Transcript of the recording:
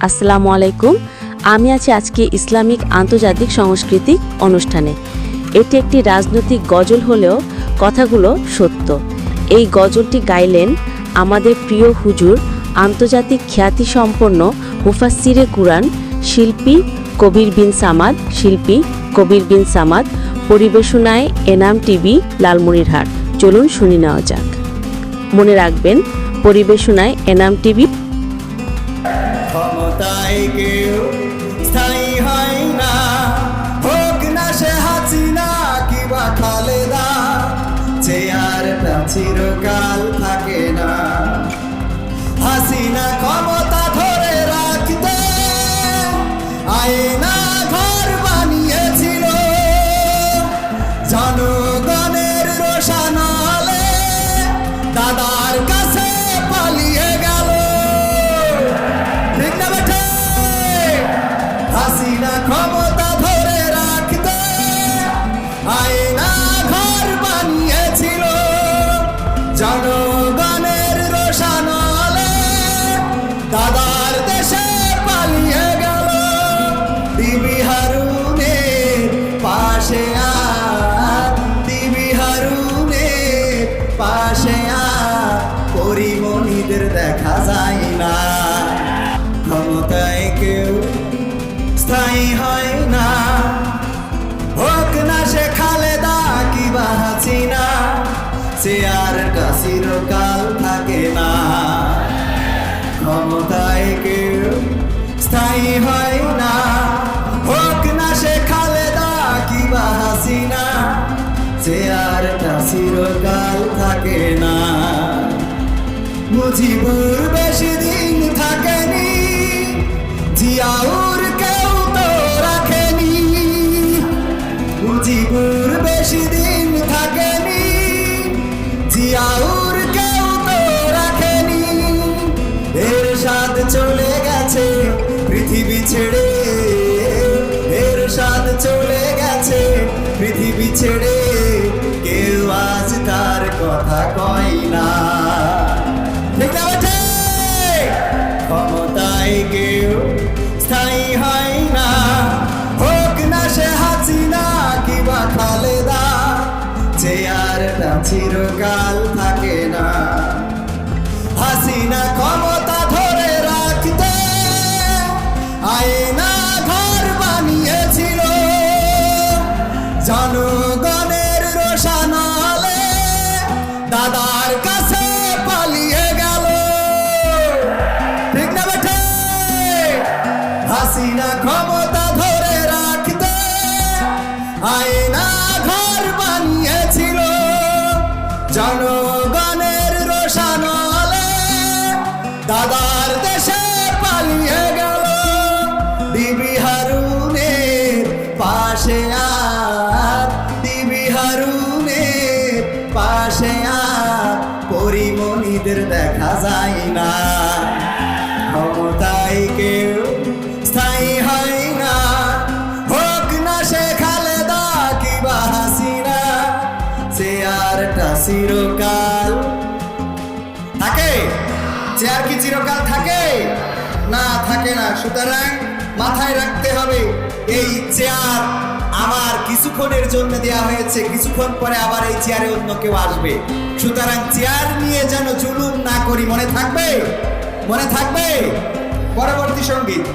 আসসালামু আলাইকুম। আমি আছি আজকে ইসলামিক আন্তর্জাতিক সাংস্কৃতিক অনুষ্ঠানে। এটি একটি রাজনৈতিক গজল হলেও কথাগুলো সত্য। এই গজলটি গাইলেন আমাদের প্রিয় হুজুর, আন্তর্জাতিক খ্যাতিসম্পন্ন মুফাসিরে কুরআন শিল্পী কবির বিন সামাদ, শিল্পী কবির বিন সামাদ, পরিবেশনায় এনাম টিভি, লালমনিরহাট। চলুন শুনি নেওয়া যাক। মনে রাখবেন, পরিবেশনায় এনাম টিভি ক্ষমতায় কেউ স্থায়ী হয় না। হোক না সে হাসিনা কিবা খালেদা চেয়ারটা চিরকাল থাকে না। হাসিনা ক্ষমতা ধরে রাখতে, আয়না ঘর বানিয়েছিল। জনগণের রোশানালে দাদার কেউ স্থায়ী হয় না। হোক না সে খালেদা কিবা হাসিনা, সে আর চিরকাল থাকে না। ক্ষমতায় কেউ স্থায়ী হয় না। হোক না সে খালেদা কিবা হাসিনা, সে আর চিরকাল থাকে না। মুজিবুর বেশি স্বাদ চলে গেছে পৃথিবী ছেড়ে। কেউ আজ তার কথা কয় না। ক্ষমতায় কেউ স্থায়ী হয় না। হোক না সে হাসিনা কিবা খালেদা চেয়ারটা চিরকাল থাকে। জনগণের রোশানলে দাদার দেশে পালিয়ে গেল। দিবি হারুনের পাশে আর দিবি হারুনের পাশে আর, পরিমণিদের দেখা যায় না। ক্ষমতায় কেউ চেয়ারটা চিরকাল থাকে? চেয়ার কি চিরকাল থাকে? না থাকে না। সুতরাং মাথায় রাখতে হবে, এই চেয়ার আমার কিছুক্ষণের জন্য দেয়া হয়েছে। কিছুক্ষণ পরে আবার এই চেয়ারে অন্য কেউ আসবে। সুতরাং চেয়ার নিয়ে যেন জুলুম না করি, মনে থাকবে? মনে থাকবে? পরবর্তী সংগীত।